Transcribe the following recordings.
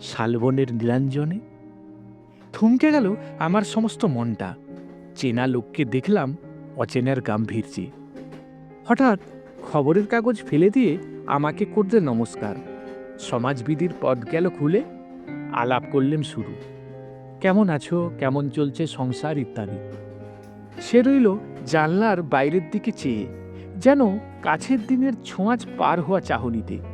শালবনের নীলাঞ্জনে? থমকে গেল আমার সমস্ত মনটা। চেনা লোককে দেখলাম অচেনার গাম্ভীর্যে। হঠাৎ খবরের কাগজ ফেলে দিয়ে আমাকে করতে নমস্কার। সমাজবিধির পদ গেল খুলে আলাপ করলেন শুরু। কেমন আছো? কেমন চলছে সংসার ইত্যাদি? সে রইল জানলার বাইরের দিকে চেয়ে, যেন কাছের দিনের ছোঁয়াচ পার হওয়া চাহনিতে।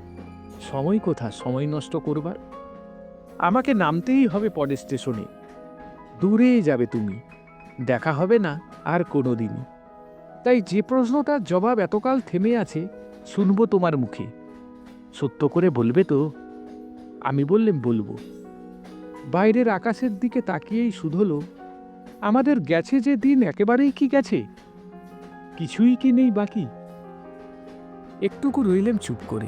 সময় কোথা? সময় নষ্ট করবার? আমাকে নামতেই হবে পরে স্টেশনে। দূরে যাবে তুমি। দেখা হবে না আর কোনো দিনই তাই যে প্রশ্নটার জবাব এতকাল থেমে আছে, শুনব তোমার মুখে। সত্য করে বলবে তো? আমি বললাম, বলব। বাইরের আকাশের দিকে তাকিয়েই শুধলো আমাদের গেছে যে দিন একেবারেই কি গেছে? কিছুই কি নেই বাকি? একটুকু রইলেম চুপ করে।